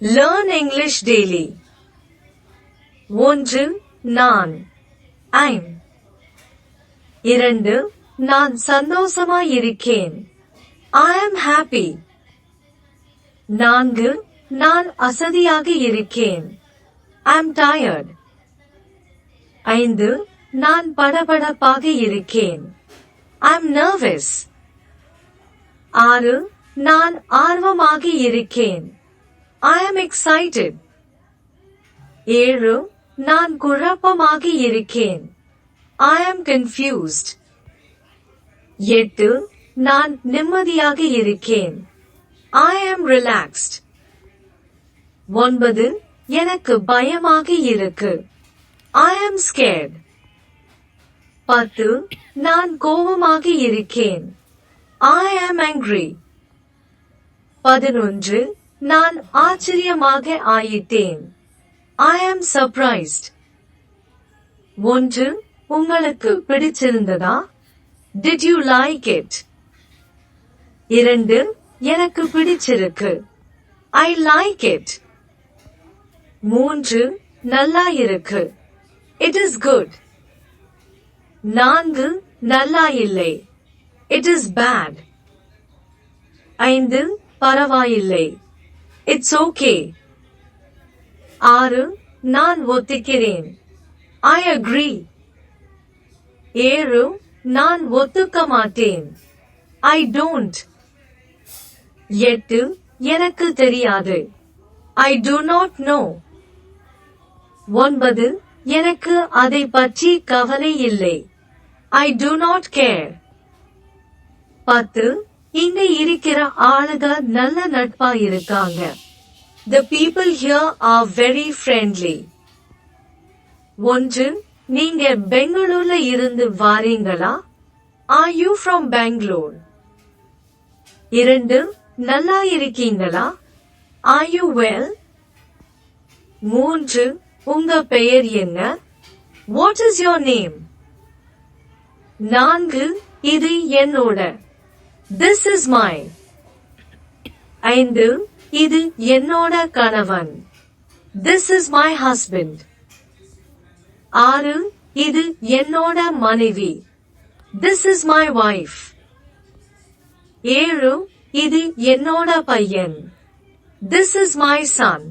Learn English daily ஒன்று நான். I'm. இரண்டு நான் சந்தோஷமாயிருக்கேன் ஐ ஆம் ஹாப்பி நான்கு நான் அசதியாக இருக்கேன். ஐ ஆம் டயர்ட் ஐந்து நான் படபடப்பாக இருக்கேன். ஐ ஆம் நர்வஸ் ஆறு நான் ஆர்வமாக இருக்கேன். ஐ ஆம் எக்ஸைட்டட் ஏழு நான் குழப்பமாக இருக்கேன். ஐ ஆம் கன்ஃபியூஸ்ட் எட்டு நான் நிம்மதியாக இருக்கேன். ஐ ஆம் ரிலாக்ஸ்ட் ஒன்பது எனக்கு பயமாக இருக்கு. ஐ ஆம் ஸ்கேர்ட் பத்து நான் கோபமாக இருக்கேன். ஐ ஆம் ஆங்க்ரி பதினொன்று நான் ஆச்சரியமாக ஆயிட்டேன். ஐ ஆம் சர்ப்ரைஸ்ட் ஒன்று உங்களுக்கு பிடிச்சிருந்ததா? டிட் யூ லைக் இட் இரண்டு எனக்கு பிடிச்சிருக்கு. ஐ லைக் இட் மூன்று நல்லா இருக்கு. இட் இஸ் குட் நான்கு நல்லா இல்லை. இட் இஸ் பேட் ஐந்து பரவாயில்லை. இட்ஸ் ஓகே ஆறு நான் ஒத்துக்கிறேன். ஐ அக்ரி ஏழு நான் ஒத்துக்க மாட்டேன். ஐ டோன்ட் எட்டு எனக்கு தெரியாது. ஐ டு நாட் நோ ஒன்பது எனக்கு அதை பற்றி கவலை இல்லை. ஐ டு நாட் கேர் பத்து இங்க இருக்கிற ஆளுக நல்ல நட்பா இருக்காங்க. The people here are very friendly ஒன்று நீங்க பெங்களூர்ல இருந்து வாரீங்களா? ஆர் யூ ஃப்ரம் பெங்களூர் இரண்டு நல்லா இருக்கீங்களா? ஆர் யூ வெல் மூன்று உங்க பெயர் என்ன? வாட் இஸ் யோர் நேம் நான்கு இது என்னோட. திஸ் இஸ் மைன் ஐந்து இது என்னோட கணவன் திஸ் இஸ் மை ஹஸ்பண்ட் ஆறு இது என்னோட மனைவி திஸ் இஸ் மை ஒய்ஃப் ஏழு இது என்னோட பையன் திஸ் இஸ் மை சன்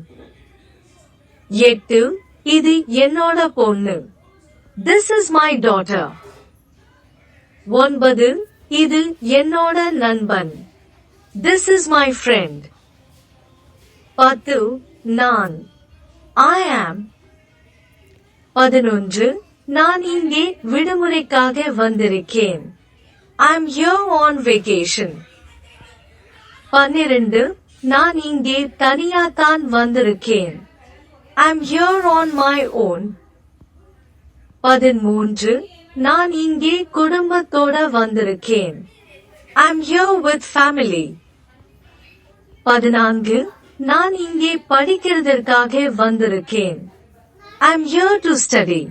எட்டு இது என்னோட பொண்ணு திஸ் இஸ் மை டாட்டர் ஒன்பது இது என்னோட நண்பன். திஸ் இஸ் மை ஃப்ரெண்ட் பத்து நான். ஐ ஆம் பதினொன்று நான் இங்கே விடுமுறைக்காக வந்திருக்கேன். I am here on vacation பன்னிரண்டு நான் இங்கே தனியாத்தான் வந்திருக்கேன். I am here on my own பதிமூன்று நான் இங்கே குடும்பத்தோட வந்திருக்கேன். I am here with family பதினான்கு நான் இங்கே படிக்கிறதற்காக வந்திருக்கேன். I am here to study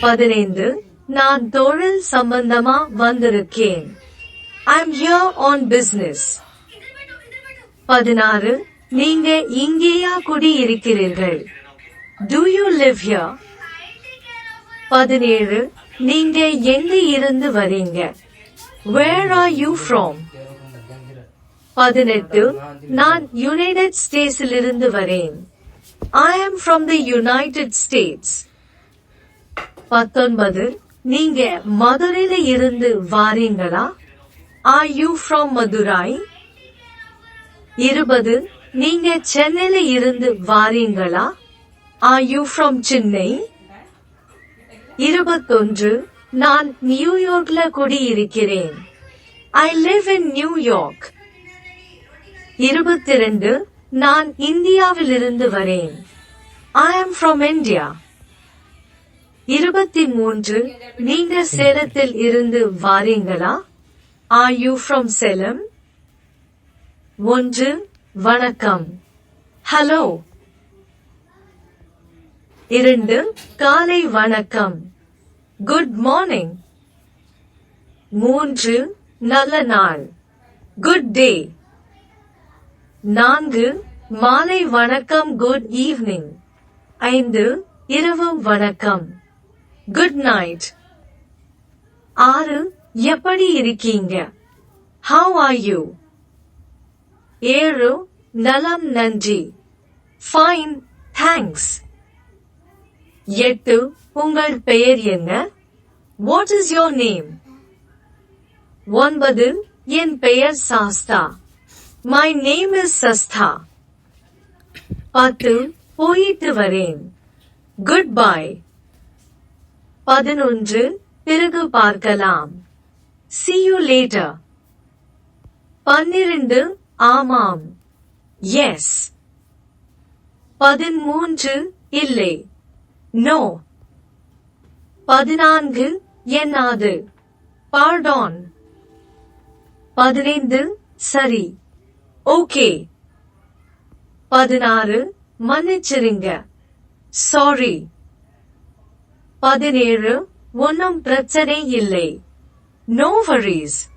பதினைந்து நான் தொழில் சம்பந்தமா வந்திருக்கேன். I am here on business. பதினாறு நீங்க இங்கேயா குடியிருக்கிறீர்கள். டு யூ லிவ் ஹியர் பதினேழு நீங்க எங்க இருந்து வரீங்க? வேர் ஆர் யூ ஃப்ரம் பதினெட்டு நான் யுனைடெட் ஸ்டேட்ஸிலிருந்து வரேன். ஐ am from the United states பத்தொன்பது நீங்க மதுரையில இருந்து வாரீங்களா? ஆர் யூ ஃப்ரம் மதுரை இருபது நீங்க சென்னையில இருந்து வாரீங்களா? ஆர் யூ ஃப்ரம் சென்னை இருபத்தொன்று நான் நியூயார்க்ல குடியிருக்கிறேன். ஐ லிவ் இன் நியூயார்க் இருபத்தி இருபத்திரண்டு நான் இந்தியாவிலிருந்து வரேன். ஐ ஆம் ஃப்ரம் இந்தியா இருபத்தி மூன்று நீங்க சேலத்தில் இருந்து வாரீங்களா? ஆர் யூ ஃப்ரம் சேலம் ஒன்று வணக்கம். ஹலோ இரண்டு காலை வணக்கம். குட் மார்னிங் மூன்று நல்ல நாள். குட் டே நான்கு மாலை வணக்கம் குட் ஈவினிங் ஐந்து இரவு வணக்கம். குட் நைட் ஆறு எப்படி இருக்கீங்க? ஹவ் ஆர் யூ ஏழு நலம் நன்றி. ஃபைன் தேங்க்ஸ் எட்டு உங்கள் பெயர் என்ன? வாட் இஸ் யோர் நேம் ஒன்பது என் பெயர் Sastha. My name is Sastha பத்து போயிட்டு வரேன். குட் பை பதினொன்று பிறகு பார்க்கலாம். சி யூ லேட்டர் பன்னிரண்டு ஆமாம். எஸ் பதிமூன்று இல்லை. நோ பதினான்கு என்னாது? பார்டான் பதினைந்து சரி. ஓகே பதினாறு மன்னிச்சிருங்க. சாரி பதினேழு ஒன்னும் பிரச்சனை இல்லை. நோ வரிஸ்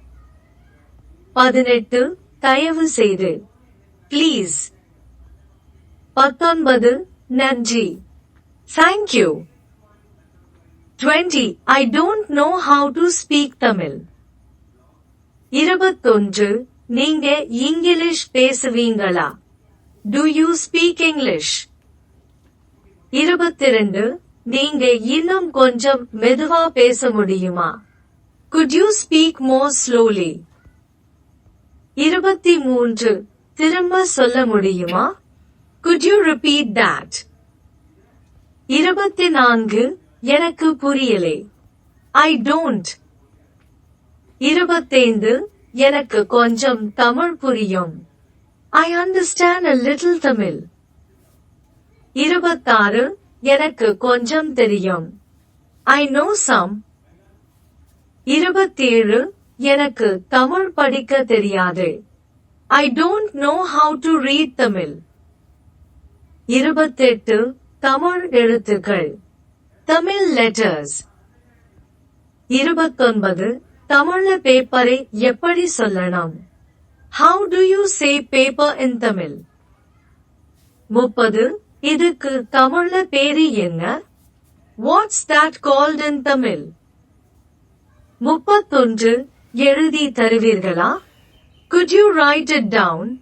பதினெட்டு தயவு செய்து. ப்ளீஸ் பத்தொன்பது நன்றி. Thank you twenty I don't know how to speak Tamil இருபத்தொன்று நீங்க இங்கிலீஷ் பேசுவீங்களா டு யூ ஸ்பீக் இங்கிலீஷ் இருபத்திரண்டு நீங்க இன்னும் கொஞ்சம் மெதுவா பேச முடியுமா could you speak more slowly இருபத்தி மூன்று திரும்ப சொல்ல முடியுமா குட் யூ ரிப்பீட் தட் இருபத்தி நான்கு எனக்கு புரியலே. ஐ டோன்ட் இருபத்தைந்து எனக்கு கொஞ்சம் தமிழ் புரியும். I understand a little Tamil இருபத்தாறு எனக்கு கொஞ்சம் தெரியும். ஐ நோ சம் இருபத்தேழு எனக்கு தமிழ் படிக்க தெரியாது. I don't know how to read Tamil இருபத்தெட்டு தமிழ் எழுத்துக்கள். தமிழ் லெட்டர்ஸ் இருபத்தொன்பது தமிழ்ல பேப்பரை எப்படி சொல்லலாம்? How do you say paper in Tamil முப்பது இதுக்கு தமிழ்ல பேரு என்ன? What's that called in Tamil முப்பத்தொன்று எழுதி தருவீர்களா? Could you write it down